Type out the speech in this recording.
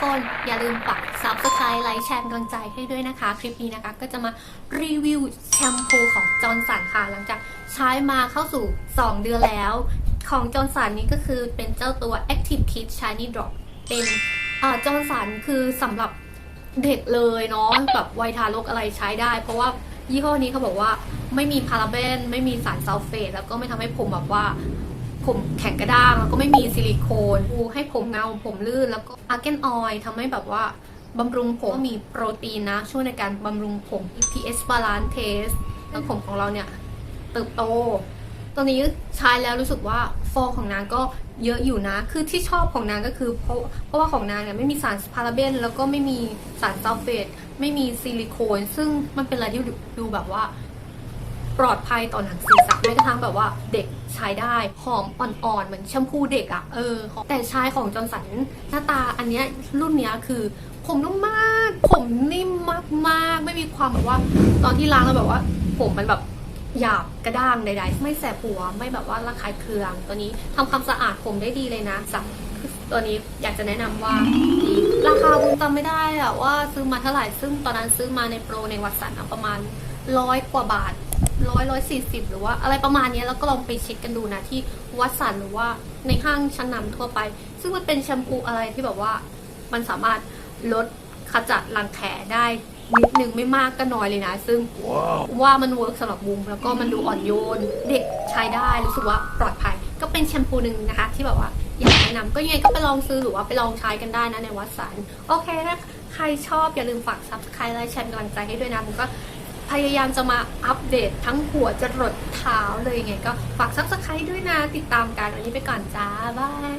คนอย่าลืมฝาก subscribe ไลค์แชร์กำลังใจให้ด้วยนะคะ คลิปนี้นะคะก็จะมารีวิวแชมพูของจอร์นสันค่ะ หลังจากใช้มาเข้าสู่ 2 เดือนแล้ว ของจอร์นสันนี้ก็คือเป็นเจ้าตัว Active Kid Shiny Drop เป็นอจอร์นสันคือสำหรับเด็กเลยเนาะแบบวัยทารกอะไรใช้ได้ เพราะว่ายี่ห้อนี้เขาบอกว่าไม่มีพาราเบน ไม่มีสารซัลเฟตแล้วก็ไม่ทำให้ผมแบบว่า ผมแข็งกระด้างแล้วก็ไม่มีซิลิโคนให้ผมเงาผมลื่น แล้วก็อาร์เกนออยทำให้แบบว่าบำรุงผมมีโปรตีนนะ ช่วยในการบำรุงผม pH balance test แล้วผมของเราเนี่ยเติบโต ตอนนี้ใช้แล้วรู้สึกว่าฟองของนางก็เยอะอยู่นะ คือที่ชอบของนางก็คือเพราะเพราะว่าของนางเนี่ยไม่มีสารพาราเบน แล้วก็ไม่มีสารซัลเฟต ไม่มีซิลิโคน ซึ่งมันเป็นอะไรที่ดูดูแบบว่า ปลอดภัยต่อหนังศีรษะแม้กระทั่งแบบว่าเด็กใช้ได้ หอมอ่อนๆ เหมือนแชมพูเด็กอะ่ะเออ แต่ใช้ของจอร์นสันหน้าตาอันเนี้ยรุ่นเนี้ยคือ ผมนุ่มมาก ผมนิ่มมากๆ ไม่มีความแบบว่า ตอนที่ล้างแล้วแบบว่า ผมมันแบบหยาบกระด้างใดๆ ไม่แสบหัว ไม่แบบว่าระคายเคือง ตัวนี้ทำความสะอาดผมได้ดีเลยนะสักตัวนี้อยากจะแนะนำว่าดีราคาบุญจำไม่ได้อะว่าซื้อมาเท่าไหร่ ซึ่งตอนนั้นซื้อมาในโปรในวัดสันประมาณร้อยกว่าบาท ร้อยร้อยสี่สิบหรือว่าอะไรประมาณเนี้ยแล้วก็ลองไปเช็คกันดูนะที่วัดสันหรือว่าในห้างชั้นนำทั่วไป ซึ่งมันเป็นแชมพูอะไรที่แบบว่ามันสามารถลดขจัดรังแคได้นิดนึงไม่มากก็น้อยเลยนะ ซึ่งว่ามันเวิร์กสำหรับบูมแล้วก็มันดูอ่อนโยน เด็กใช้ได้รู้สึกว่าปลอดภัย ก็เป็นแชมพูหนึ่งนะคะ ที่แบบว่าอยากแนะนำก็ยังไงก็ไปลองซื้อหรือว่าไปลองใช้กันได้นะในวัดสันโอเคถ้าใครชอบอย่าลืมฝากซับสไครต์ไลค์แชร์เป็นกำลังใจให้ด้วยนะผมก็ พยายามจะมาอัปเดตทั้งหัวจรดเท้าเลยไงก็ฝากซับสไครต์ด้วยนะติดตามกันวันนี้ไปก่อนจ้าบาย